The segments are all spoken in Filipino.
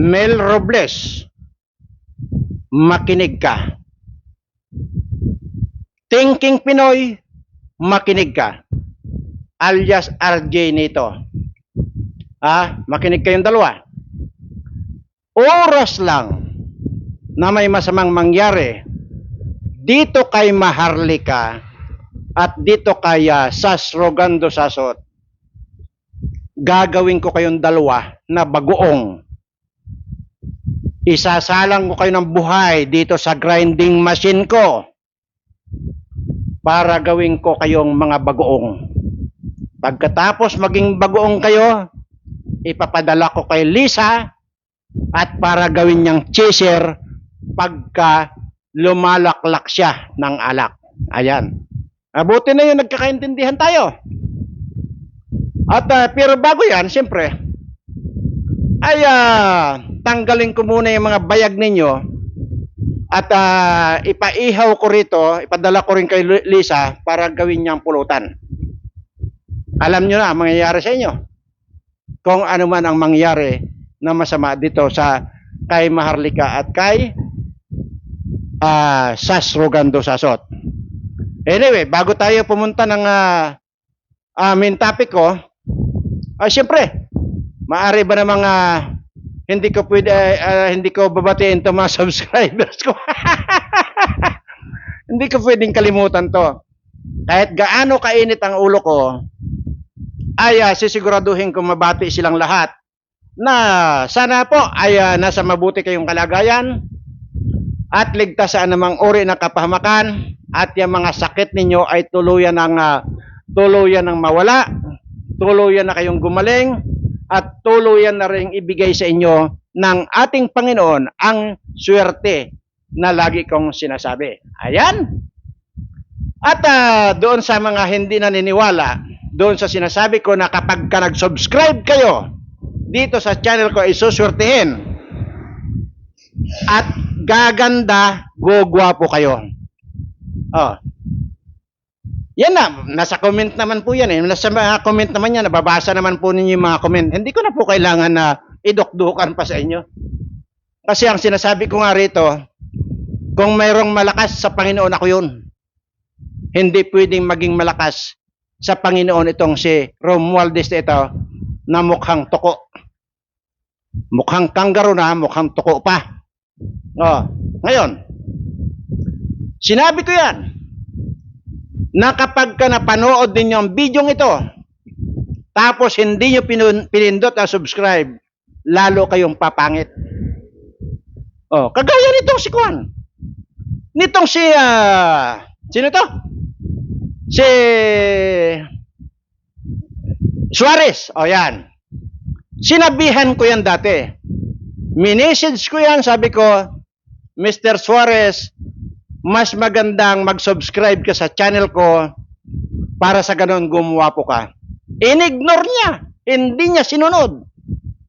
Mel Robles, makinig ka. Thinking Pinoy, makinig ka. Alias RJ nito. Ah, makinig kayong dalawa. Oras lang na may masamang mangyari dito kay Maharlika at dito kay ah, Sas Sasot. Gagawin ko kayong dalawa na bagoong. Isasalang ko kayo ng buhay dito sa grinding machine ko para gawin ko kayong mga bagoong. Pagkatapos maging bagoong kayo, ipapadala ko kay Lisa at para gawin niyang chaser pagka lumalaklak siya ng alak. Ayan. Abuti na yun, nagkakaintindihan tayo. At ah, pero bago yan, siyempre, ay ah, tanggalin ko muna yung mga bayag ninyo at ah, ipaihaw ko rito, ipadala ko rin kay Lisa para gawin niyang pulutan. Alam niyo na ang mangyayari sa inyo. Kung ano man ang mangyari na masama dito sa kay Maharlika at kay ah Sas Rogando Sasot. Anyway, bago tayo pumunta ng ah, ah, main topic ko, ah, siyempre, Maari ba namang ah, hindi ko pwede ah, hindi ko babatiin to mga subscribers ko. hindi ko pwedeng kalimutan to. Kahit gaano kainit ang ulo ko, ay ah, sisiguraduhin ko mabati silang lahat na sana po ay ah, nasa mabuti kayong kalagayan at ligtas sa anumang uri ng kapahamakan at yung mga sakit ninyo ay tuluyan ng ah, tuluyan ng mawala, tuluyan na kayong gumaling at tuluyan na rin ibigay sa inyo ng ating Panginoon ang swerte na lagi kong sinasabi. Ayan. At ah, doon sa mga hindi naniniwala, doon sa sinasabi ko na kapag ka nag-subscribe kayo dito sa channel ko, isuswertehin. At gaganda, gugwapo kayo. Oh. Yan na, nasa comment naman po yan eh. Nasa mga comment naman yan, nababasa naman po ninyo yung mga comment. Hindi ko na po kailangan na idukdukan pa sa inyo. Kasi ang sinasabi ko nga rito, kung mayroong malakas sa Panginoon ako yun. Hindi pwedeng maging malakas sa Panginoon itong si Romualdez ito na mukhang toko. Mukhang kanggaro na, mukhang toko pa. Oh, ngayon, sinabi ko yan, na kapag ka napanood ninyo ang video ito, tapos hindi nyo pinindot na subscribe, lalo kayong papangit. Oh, kagaya nitong si Kwan. Nitong si, ah, sino to? Si Suarez. O yan. Sinabihan ko yan dati. Minisage ko yan, sabi ko, Mr. Suarez, mas magandang mag-subscribe ka sa channel ko para sa ganun gumawa po ka. Inignore niya. Hindi niya sinunod.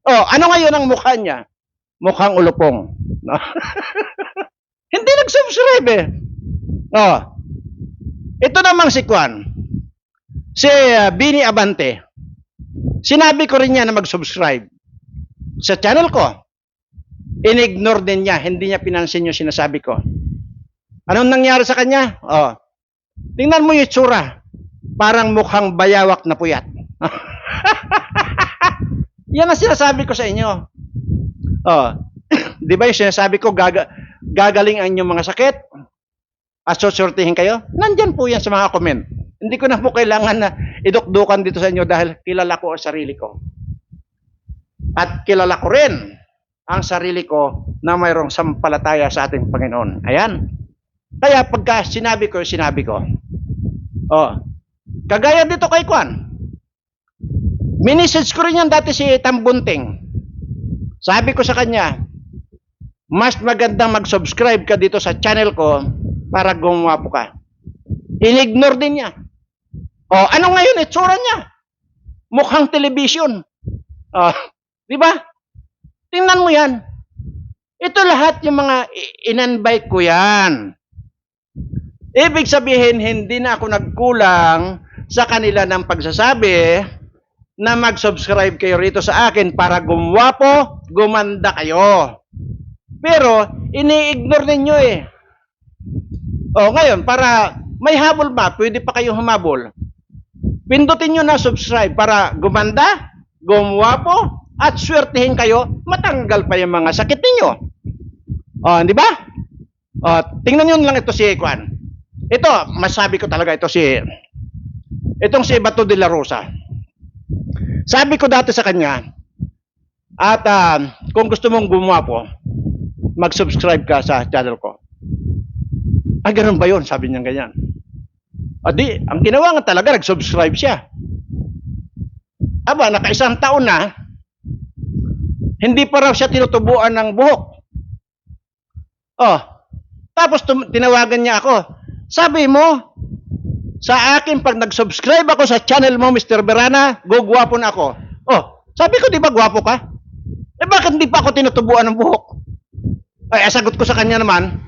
Oh, ano ngayon ang mukha niya? Mukhang ulupong. No? Hindi nag-subscribe eh. Oh. Ito namang si Kwan. Si uh, Bini Abante. Sinabi ko rin niya na mag-subscribe sa channel ko. Inignore din niya. Hindi niya pinansin yung sinasabi ko. Anong nangyari sa kanya? Oh. Tingnan mo yung itsura. Parang mukhang bayawak na puyat. Yan ang sinasabi ko sa inyo. Oh. Di ba yung sinasabi ko, gaga, gagaling ang inyong mga sakit? At susurtihin kayo? Nandyan po yan sa mga comment. Hindi ko na po kailangan na idukdukan dito sa inyo dahil kilala ko ang sarili ko. At kilala ko rin ang sarili ko na mayroong sampalataya sa ating Panginoon. Ayan. Kaya pagka sinabi ko, sinabi ko. Oh. Kagaya dito kay Kwan. Minisage ko rin yan dati si Tambunting. Sabi ko sa kanya, mas magandang mag-subscribe ka dito sa channel ko para gumawa po ka. Inignore din niya. Oh, ano ngayon itsura niya? Mukhang television. Oh, di ba? Tingnan mo yan. Ito lahat yung mga in-invite ko yan. Ibig sabihin, hindi na ako nagkulang sa kanila ng pagsasabi na mag-subscribe kayo rito sa akin para gumwapo, gumanda kayo. Pero, ini-ignore ninyo eh. O, ngayon, para may habol ba, pwede pa kayong humabol. Pindutin nyo na subscribe para gumanda, gumwapo, at swertihin kayo, matanggal pa yung mga sakit ninyo. O, di ba? O, tingnan nyo lang ito si Kwan. Ito, masabi ko talaga ito si, itong si Bato de la Rosa. Sabi ko dati sa kanya, at ah, kung gusto mong gumwapo, mag-subscribe ka sa channel ko. Ah, ganun ba yun? Sabi niya ganyan. Adi, ang ginawa nga talaga, nag-subscribe siya. Aba, nakaisang taon na, hindi pa raw siya tinutubuan ng buhok. Oh, tapos tinawagan niya ako. Sabi mo, sa akin, pag nag-subscribe ako sa channel mo, Mr. Berana, gugwapo na ako. Oh, sabi ko, di ba gwapo ka? Eh, bakit hindi pa ako tinutubuan ng buhok? Ay, ang sagot ko sa kanya naman,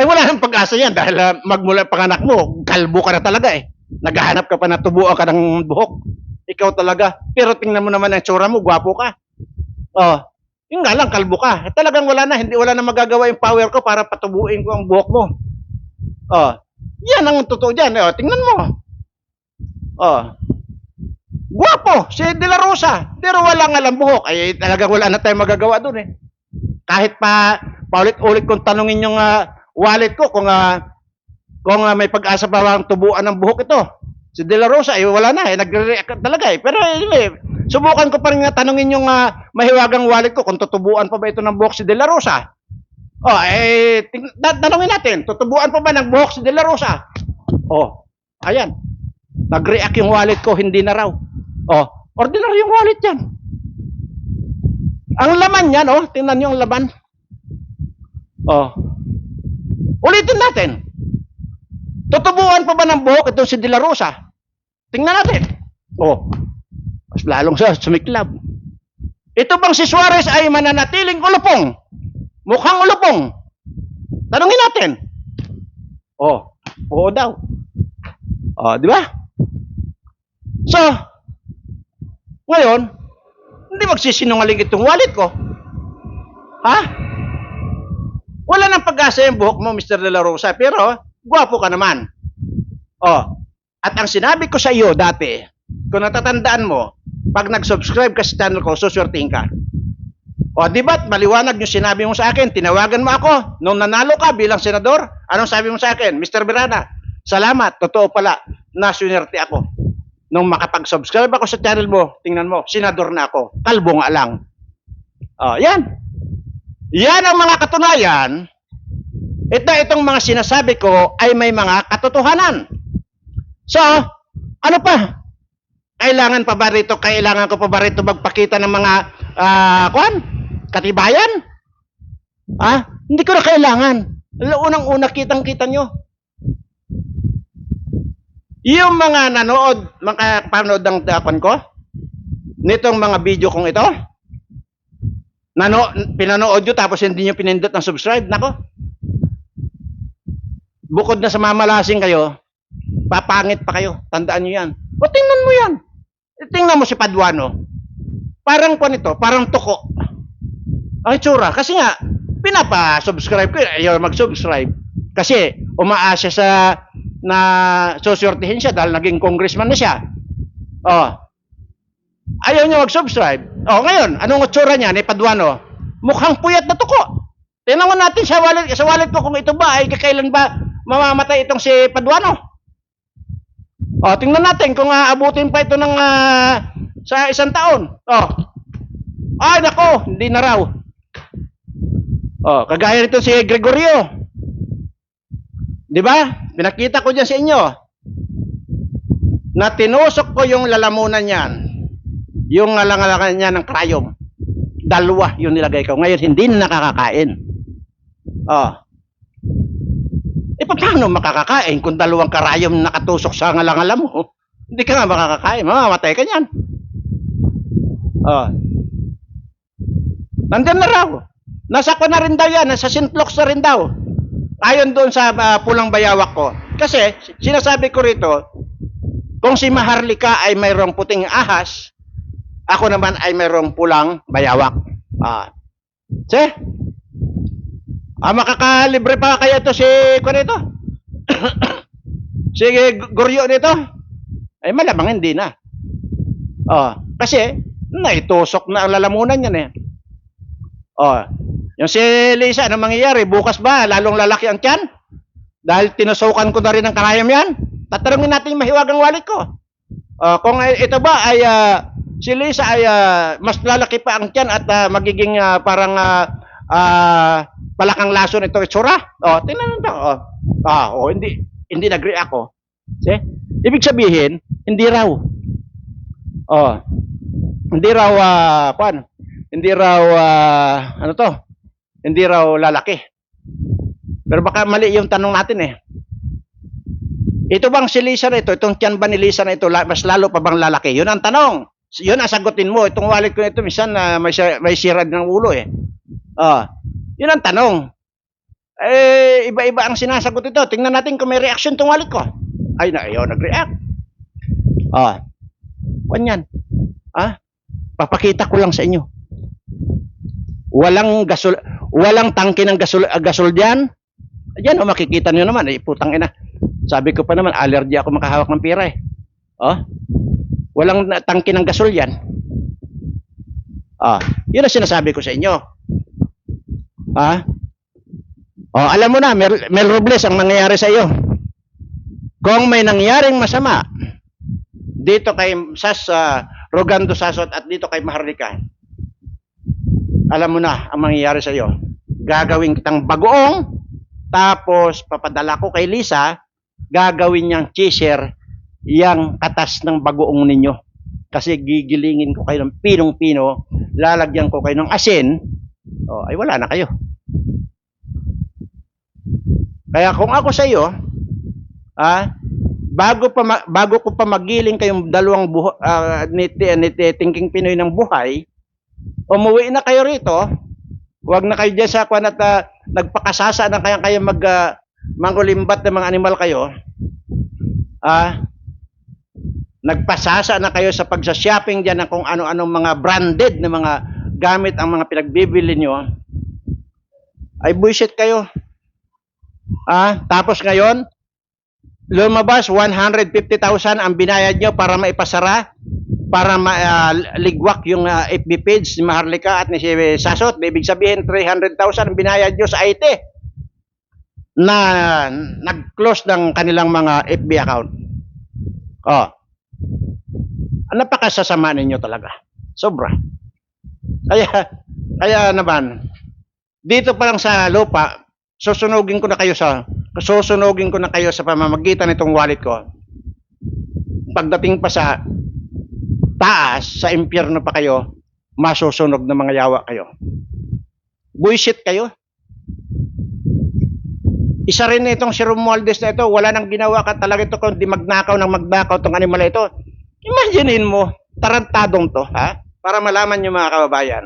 ay wala nang pag-asa yan dahil ah, magmula panganak mo, kalbo ka na talaga eh. Naghahanap ka pa na tubuan ka ng buhok. Ikaw talaga. Pero tingnan mo naman ang tsura mo, gwapo ka. Oh, yun nga lang, kalbo ka. Talagang wala na, hindi wala na magagawa yung power ko para patubuin ko ang buhok mo. Oh, yan ang totoo dyan. Oh, tingnan mo. Oh, Guwapo, si De La Rosa. Pero wala nga lang buhok. Ay, talagang wala na tayong magagawa doon eh. Kahit pa, paulit-ulit kong tanungin yung ah, wallet ko kung ah, kung ah, may pag-asa pa bang tubuan ng buhok ito. Si De La Rosa, eh, wala na eh. Nagre-react talaga eh. Pero anyway, subukan ko pa rin tanungin yung ah, mahiwagang wallet ko kung tutubuan pa ba ito ng buhok si De La Rosa. Oh, eh, ting- ta- tanungin natin, tutubuan pa ba ng buhok si De La Rosa? Oh, ayan. Nag-react yung wallet ko, hindi na raw. Oh, ordinary yung wallet yan. Ang laman yan, oh, tingnan niyo ang laman. Oh. Ulitin natin. Tutubuan pa ba ng buhok itong si De La Rosa? Tingnan natin. Oh. Mas lalong sa sumiklab. Ito bang si Suarez ay mananatiling ulupong? Mukhang ulupong. Tanungin natin. Oh, oo daw. Oh, di ba? So, ngayon, hindi magsisinungaling itong wallet ko. Ha? Wala nang pag-asa yung buhok mo, Mr. De La Rosa, pero gwapo ka naman. Oh, at ang sinabi ko sa iyo dati, kung natatandaan mo, pag nag-subscribe ka sa channel ko, suswertihin ka. O, di ba't maliwanag yung sinabi mo sa akin, tinawagan mo ako, nung nanalo ka bilang senador, anong sabi mo sa akin? Mr. Berana, salamat, totoo pala, na swinerte ako. Nung makapag-subscribe ako sa channel mo, tingnan mo, senador na ako, kalbo nga lang. O, yan. Yan ang mga katunayan. Ito, itong mga sinasabi ko ay may mga katotohanan. So, ano pa? Kailangan pa ba rito, kailangan ko pa ba rito magpakita ng mga, ah, kwan? Katibayan? Ah, hindi ko na kailangan. Unang-una kitang-kita nyo. Yung mga nanood, mga panood ng tapan ko, nitong mga video kong ito, nano, pinanood nyo tapos hindi nyo pinindot ng subscribe, nako. Bukod na sa mamalasing kayo, papangit pa kayo. Tandaan nyo yan. O tingnan mo yan. Tingnan mo si Paduano. Parang po nito, parang tuko. Ang itsura. Kasi nga, pinapa-subscribe ko. Ayaw mag-subscribe. Kasi umaasa sa na susortihin siya dahil naging congressman na siya. Oh. Ayaw niya mag-subscribe. Oh, ngayon, anong itsura niya ni Paduano? Mukhang puyat na tuko. Tingnan mo natin sa wallet, sa wallet ko kung ito ba ay kailan ba mamamatay itong si Paduano. Oh, tingnan natin kung aabutin pa ito ng ah, sa isang taon. Oh. Ay, nako, hindi na raw. Oh, kagaya nito si Gregorio. 'Di ba? Pinakita ko diyan sa inyo. Na tinusok ko yung lalamunan niyan. Yung alangalangan niya ng krayom. Dalawa yung nilagay ko. Ngayon hindi na nakakakain. Oh. Eh, paano makakakain kung dalawang karayom nakatusok sa ngalangala mo? Hindi ka nga makakakain. Mamamatay ka niyan. Oh. Nandyan na raw. Nasa ko na rin daw yan. Nasa Sinflux na rin daw. Ayon doon sa ah, pulang bayawak ko. Kasi, sinasabi ko rito, kung si Maharlika ay mayroong puting ahas, Ako naman ay mayroong pulang bayawak. Ah. See? Ah, makakalibre pa kaya to si kuno ito? si Goryo nito? Ay malamang hindi na. Oh, kasi naitusok na ang lalamunan yan eh. Oh, yung si Lisa, ano mangyayari? Bukas ba lalong lalaki ang tiyan? Dahil tinusukan ko na rin ang karayam yan. Tatanungin natin yung mahiwagang wallet ko. Oh, kung ito ba ay ah, si Lisa ay ah, mas lalaki pa ang tiyan at ah, magiging ah, parang ah, ah, palakang laso nito itsura. Oh, tingnan mo oh. Ah, oh, hindi hindi nag ako. See? Ibig sabihin, hindi raw. Oh. Hindi raw ah, pan. Hindi raw ah, ano to? Hindi raw lalaki. Pero baka mali yung tanong natin eh. Ito bang si Lisa na ito, itong tiyan ba ni Lisa na ito, mas lalo pa bang lalaki? Yun ang tanong. Yun ang sagutin mo. Itong wallet ko ito, minsan na may, may sira din ng ulo eh. Ah, yun ang tanong. Eh, iba-iba ang sinasagot ito. Tingnan natin kung may reaction tong wallet ko. Ay, na, ayaw nag-react. Ah, kanyan. Ah, papakita ko lang sa inyo. Walang gasol, walang tangke ng gasol, ah, gasol diyan. Diyan, oh, makikita niyo naman, eh, putang ina. Sabi ko pa naman, allergy ako makahawak ng pera eh. Oh, walang tangke ng gasol yan. Ah, yun ang sinasabi ko sa inyo. Ah, oh, alam mo na, Mel, Mel Robles, ang nangyayari sa iyo. Kung may nangyaring masama dito kay Sas ah, Rogando Sasot at dito kay Maharlika, alam mo na ang mangyayari sa iyo. Gagawin kitang bagoong, tapos papadala ko kay Lisa, gagawin niyang cheeser yang katas ng bagoong ninyo. Kasi gigilingin ko kayo ng pinong-pino, lalagyan ko kayo ng asin, oh, ay wala na kayo. Kaya kung ako sa iyo, ah, bago pa bago ko pa magiling kayong dalawang buho, ah, ni, ni, ni Thinking Pinoy ng buhay, umuwi na kayo rito, Huwag na kayo dyan sa kwan at ah, nagpakasasa na kaya kayo mag uh, mangulimbat ng mga animal kayo. Ah, nagpasasa na kayo sa pagsa-shopping dyan ng kung ano-anong mga branded na mga gamit ang mga pinagbibili nyo. Ay bullshit kayo. Ah, tapos ngayon, lumabas 150,000 ang binayad nyo para maipasara para maligwak yung ah, FB page ni Maharlika at ni si Sasot. Ibig sabihin 300,000 ang binayad nyo sa IT na nag-close ng kanilang mga FB account. Oh. Napakasasama ninyo talaga. Sobra. Kaya, kaya naman, dito pa lang sa lupa, susunugin ko na kayo sa, susunugin ko na kayo sa pamamagitan nitong wallet ko. Pagdating pa sa taas, sa impyerno pa kayo, masusunog ng mga yawa kayo. Buisit kayo. Isa rin na itong si Romualdez na ito, wala nang ginawa ka talaga ito kundi magnakaw ng magnakaw itong animal ito. Imaginein mo, tarantadong to, ha? Para malaman nyo mga kababayan.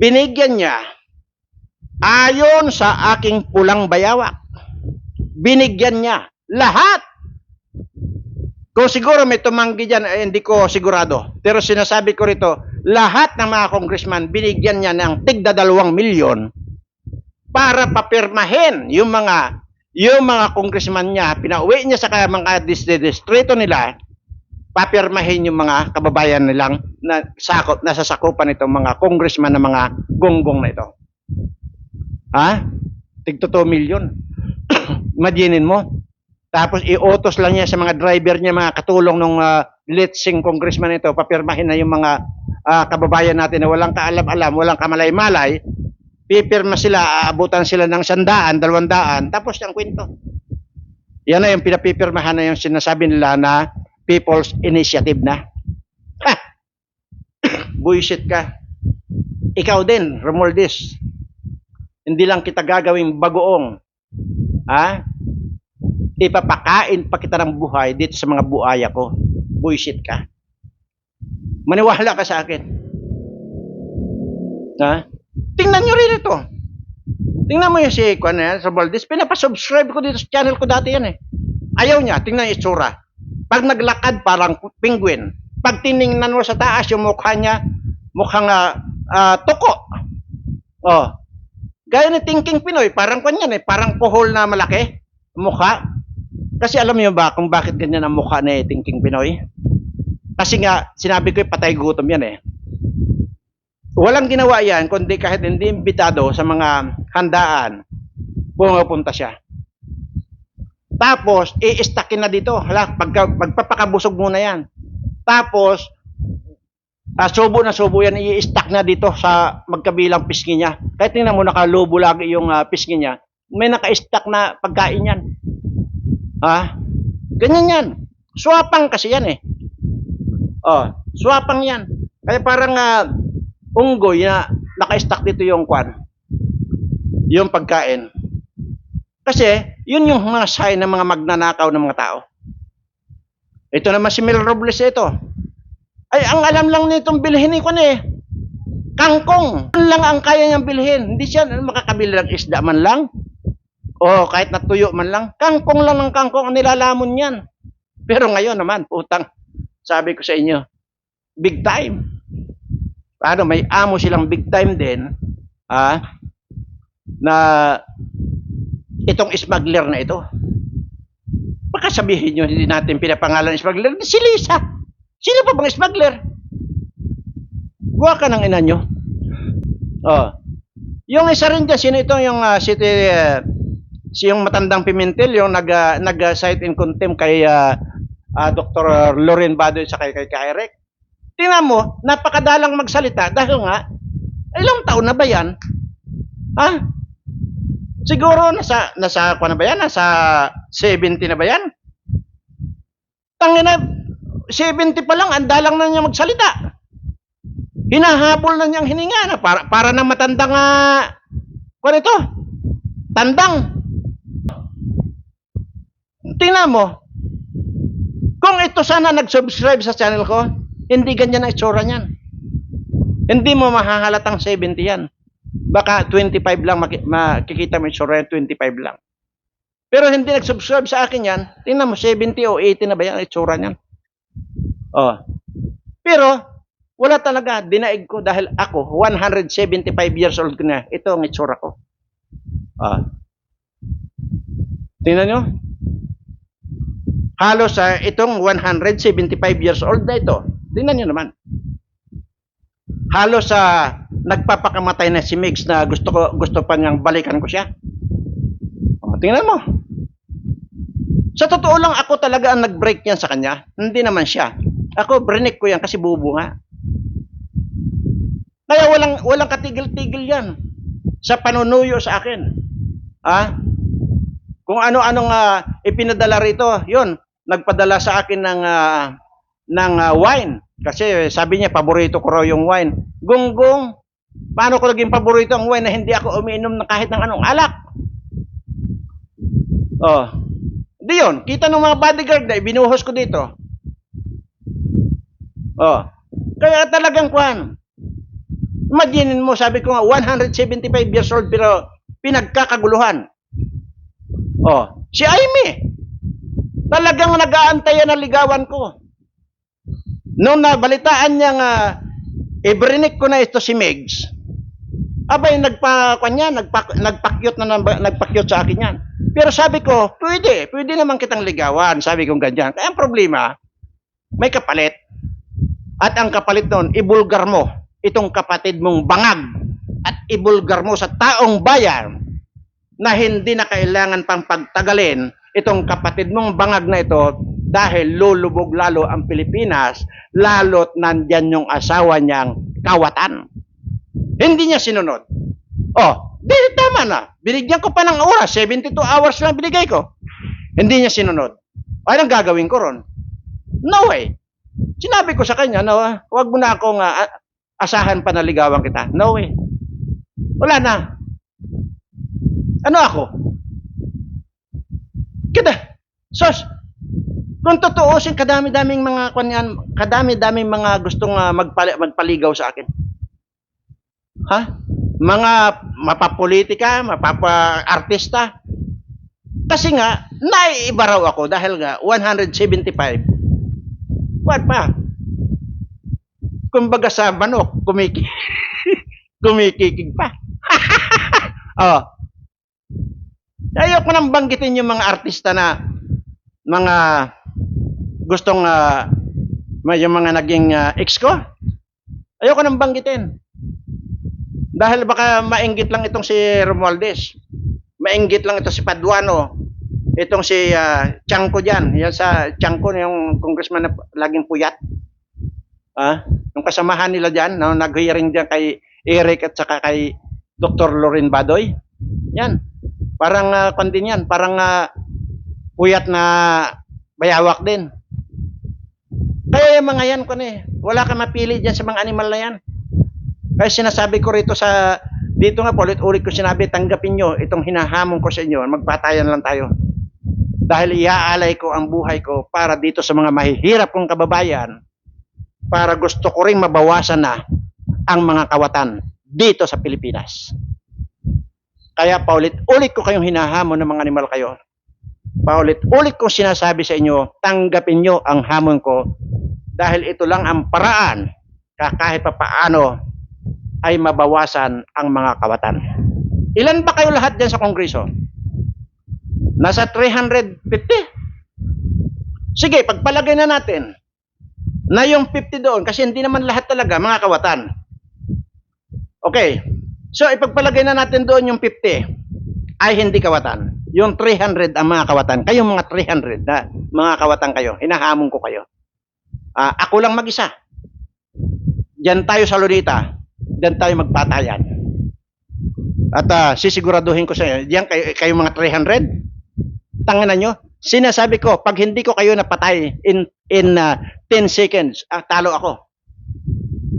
Binigyan niya, ayon sa aking pulang bayawak, binigyan niya lahat kung siguro may tumanggi dyan, eh, hindi ko sigurado. Pero sinasabi ko rito, lahat ng mga congressman, binigyan niya ng tigda dalawang milyon para papirmahin yung mga yung mga congressman niya, pinauwi niya sa mga dis- distrito nila, papirmahin yung mga kababayan nilang na sakop, nasa sakupan itong mga congressman na mga gonggong na ito. Ha? Tigto 2 milyon. Imaginin mo, tapos iutos lang niya sa mga driver niya, mga katulong ng uh, litsing congressman ito, papirmahin na yung mga ah, kababayan natin na walang kaalam-alam, walang kamalay-malay, pipirma sila, aabutan sila ng sandaan, dalawandaan, tapos ang kwento. Yan na yung pinapipirmahan na yung sinasabi nila na People's Initiative na. Ha! Buisit ka. Ikaw din, Romualdez. Hindi lang kita gagawing bagoong. Ha? Ipapakain pa kita ng buhay dito sa mga buaya ko. Buisit ka. Maniwala ka sa akin. Ha? Tingnan nyo rin ito. Tingnan mo yung si Kwan yan, sa Valdez. Pinapasubscribe ko dito sa channel ko dati yan eh. Ayaw niya. Tingnan yung itsura. Pag naglakad parang penguin. Pag tiningnan mo sa taas, yung mukha niya, mukhang ah, ah, tuko. Oh. Gaya ni Thinking Pinoy, parang kanyan eh, parang puhol na malaki, mukha. Kasi alam niyo ba kung bakit ganyan ang mukha ni Thinking Pinoy? Kasi nga, sinabi ko, eh, patay gutom yan eh. Walang ginawa yan, kundi kahit hindi imbitado sa mga handaan, pumupunta siya. Tapos, i-stackin na dito. Hala, pagka, magpapakabusog muna yan. Tapos, ah, subo na subo yan, i-stack na dito sa magkabilang pisngi niya. Kahit tingnan mo, nakalubo lagi yung ah, pisngi niya. May naka-stack na pagkain yan. Ha? Ganyan yan. Swapang kasi yan eh. Oh, swapang yan. Kaya parang ah, unggoy na naka-stack dito yung kwan. Yung pagkain. Kasi, yun yung mga sign ng mga magnanakaw ng mga tao. Ito naman si Mel Robles ito. Ay, ang alam lang nitong bilhin ni Kwan eh. Kangkong. Yun lang ang kaya niyang bilhin. Hindi siya makakabili ng isda man lang. O kahit natuyo man lang. Kangkong lang ng kangkong ang nilalamon niyan. Pero ngayon naman, putang, sabi ko sa inyo, big time. Paano, may amo silang big time din, ah, na itong smuggler na ito. Baka sabihin nyo, hindi natin pinapangalan ng smuggler. Si Lisa. Sino pa bang smuggler? Buwa ka ng ina nyo. Oh. Yung isa rin dyan, sino ito yung ah, city, uh, si yung matandang Pimentel, yung nag, ah, nag-cite in contempt kay ah, ah, Dr. Loren Badoy sa kay, kay Kairek. Tingnan mo, napakadalang magsalita dahil nga, ilang taon na ba yan? Ha? Siguro nasa nasa kuan na ba yan? Nasa 70 na ba yan? Tangina 70 pa lang andalang na niya magsalita. Hinahabol na niyang hininga na para para na matandang uh, kuan ito. Tandang. Tingnan mo. Kung ito sana nag-subscribe sa channel ko, hindi ganyan ang itsura niyan. Hindi mo mahahalatang 70 yan baka 25 lang maki- makikita mo itsura yan, 25 lang. Pero hindi nag-subscribe sa akin yan, tingnan mo, 70 o 80 na ba yan ang itsura niyan? Oh. Pero, wala talaga, dinaig ko dahil ako, 175 years old na, ito ang itsura ko. Ah. Tingnan nyo. Halos sa itong 175 years old na ito. Tingnan nyo naman. Halos sa nagpapakamatay na si Migs na gusto ko gusto pa niyang balikan ko siya. O, tingnan mo. Sa totoo lang ako talaga ang nag-break yan sa kanya. Hindi naman siya. Ako brinik ko yan kasi bubo nga. Kaya walang walang katigil-tigil yan sa panunuyo sa akin. Ah? Kung ano-anong uh, ipinadala rito, 'yon, nagpadala sa akin ng uh, ng uh, wine kasi sabi niya paborito ko raw yung wine. Gunggong, Paano ko naging paborito ang wine na hindi ako umiinom ng kahit ng anong alak? Oh. Di yun. Kita ng mga bodyguard na ibinuhos ko dito. Oh. Kaya talagang kwan. Imagine mo, sabi ko nga, 175 years old pero pinagkakaguluhan. Oh. Si Amy. Talagang nag-aantayan na ligawan ko. Nung nabalitaan niya nga, ibrinik ko na ito si Megs, Abay, nagpa, kanya, nagpa, nagpakyot na, nagpakyot sa akin yan. Pero sabi ko, pwede, pwede naman kitang ligawan. Sabi ko ganyan. Kaya ang problema, may kapalit. At ang kapalit noon, ibulgar mo itong kapatid mong bangag at ibulgar mo sa taong bayan na hindi na kailangan pang pagtagalin itong kapatid mong bangag na ito dahil lulubog lalo ang Pilipinas lalo't nandyan yung asawa niyang kawatan. Hindi niya sinunod. Oh, di tama na. Binigyan ko pa ng oras. 72 hours lang binigay ko. Hindi niya sinunod. Anong gagawin ko ron? No way. Sinabi ko sa kanya na wag mo na akong uh, asahan pa na ligawan kita. No way. Wala na. Ano ako? Kita. Sos, kung tutuusin, kadami-daming mga kanyan, kadami-daming mga gustong uh, magpali, magpaligaw sa akin. Ha? Mga mapapolitika, mapapa-artista. Kasi nga, naiiba raw ako dahil nga 175. What pa? kumbaga sa manok, kumiki kumikikig pa. oh. Ayoko nang banggitin yung mga artista na mga gustong may- yung mga naging ah, ex ko. Ayoko nang banggitin. Dahil baka mainggit lang itong si Romualdez. Mainggit lang ito si Paduano. Itong si ah, Chanco dyan. Yan sa Chanco, yung congressman na laging puyat. Ah, yung kasamahan nila dyan, no, nag-hearing dyan kay Eric at saka kay Dr. Loren Badoy. Yan. Parang uh, din yan. Parang ah, puyat na bayawak din. Kaya yung mga yan, kun eh, wala ka mapili dyan sa mga animal na yan. Kaya sinasabi ko rito sa, dito nga po, ulit-ulit ko sinabi, tanggapin nyo itong hinahamon ko sa inyo, magpatayan lang tayo. Dahil iaalay ko ang buhay ko para dito sa mga mahihirap kong kababayan, para gusto ko ring mabawasan na ang mga kawatan dito sa Pilipinas. Kaya paulit-ulit ko kayong hinahamon ng mga animal kayo. Paulit-ulit ko sinasabi sa inyo, tanggapin nyo ang hamon ko dahil ito lang ang paraan ka kahit pa paano ay mabawasan ang mga kawatan. Ilan ba kayo lahat dyan sa Kongreso? Nasa 350? Sige, pagpalagay na natin na yung 50 doon kasi hindi naman lahat talaga mga kawatan. Okay. So ipagpalagay na natin doon yung 50 ay hindi kawatan. Yung 300 ang mga kawatan. Kayong mga 300 na mga kawatan kayo. Hinahamon ko kayo. Ah, ako lang mag-isa. Diyan tayo sa Lunita. Diyan tayo magpatayan. At ah, sisiguraduhin ko sa inyo, diyan kayo, kayo mga 300, tanganan nyo, sinasabi ko, pag hindi ko kayo napatay in, in ah, 10 seconds, ah, talo ako.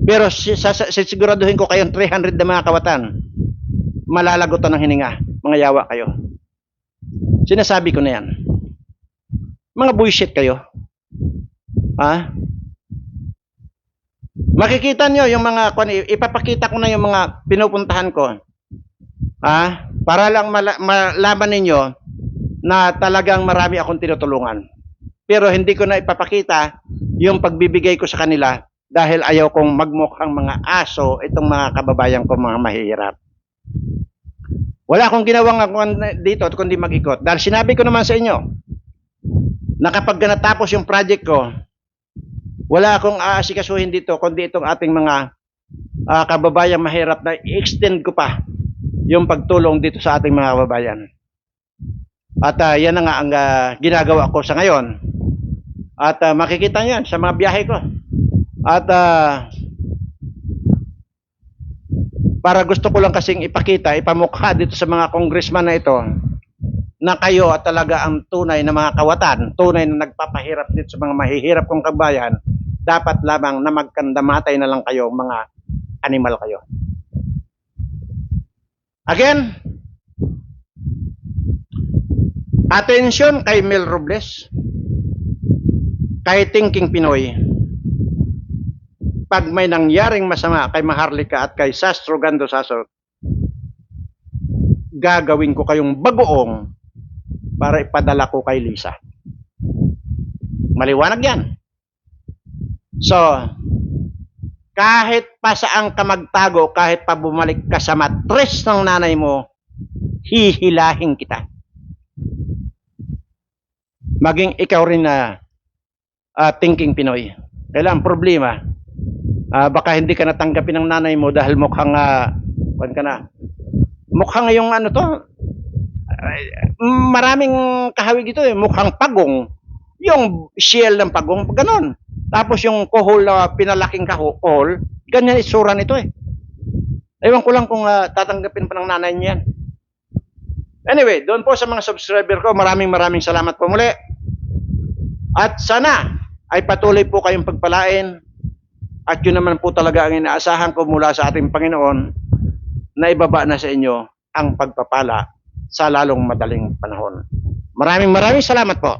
Pero sisiguraduhin ko kayong 300 na mga kawatan, malalagotan ng hininga, mga yawa kayo. Sinasabi ko na yan. Mga bullshit kayo. Ha? Makikita nyo yung mga, ipapakita ko na yung mga pinupuntahan ko. Ha? Para lang mala- malaman ninyo na talagang marami akong tinutulungan. Pero hindi ko na ipapakita yung pagbibigay ko sa kanila dahil ayaw kong magmukhang mga aso itong mga kababayan ko mga mahihirap. Wala akong ginawang dito kundi mag-ikot. Dahil sinabi ko naman sa inyo na kapag natapos yung project ko, wala akong aasikasuhin dito kundi itong ating mga ah, kababayan mahirap na i-extend ko pa yung pagtulong dito sa ating mga kababayan. At ah, yan na nga ang ah, ginagawa ko sa ngayon. At ah, makikita nyo sa mga biyahe ko. At ah, para gusto ko lang kasing ipakita, ipamukha dito sa mga congressman na ito na kayo at talaga ang tunay na mga kawatan, tunay na nagpapahirap dito sa mga mahihirap kong kabayan, dapat lamang na magkandamatay na lang kayo, mga animal kayo. Again, attention kay Mel Robles, kay Thinking Pinoy, pag may nangyaring masama kay Maharlika at kay Sastro Gando Sasor, gagawin ko kayong bagoong para ipadala ko kay Lisa. Maliwanag yan. So, kahit pa saan ka magtago, kahit pa bumalik ka sa matres ng nanay mo, hihilahin kita. Maging ikaw rin na ah, thinking Pinoy. Kailan problema, ah, baka hindi ka natanggapin ng nanay mo dahil mukhang, uh, ka na, mukhang yung ano to, maraming kahawig ito eh, mukhang pagong, yung shell ng pagong, ganon. Tapos yung kohol na pinalaking kohol, ganyan itsura nito eh. Ewan ko lang kung ah, tatanggapin pa ng nanay niya yan. Anyway, doon po sa mga subscriber ko, maraming maraming salamat po muli. At sana ay patuloy po kayong pagpalain at yun naman po talaga ang inaasahan ko mula sa ating Panginoon na ibaba na sa inyo ang pagpapala sa lalong madaling panahon. Maraming maraming salamat po.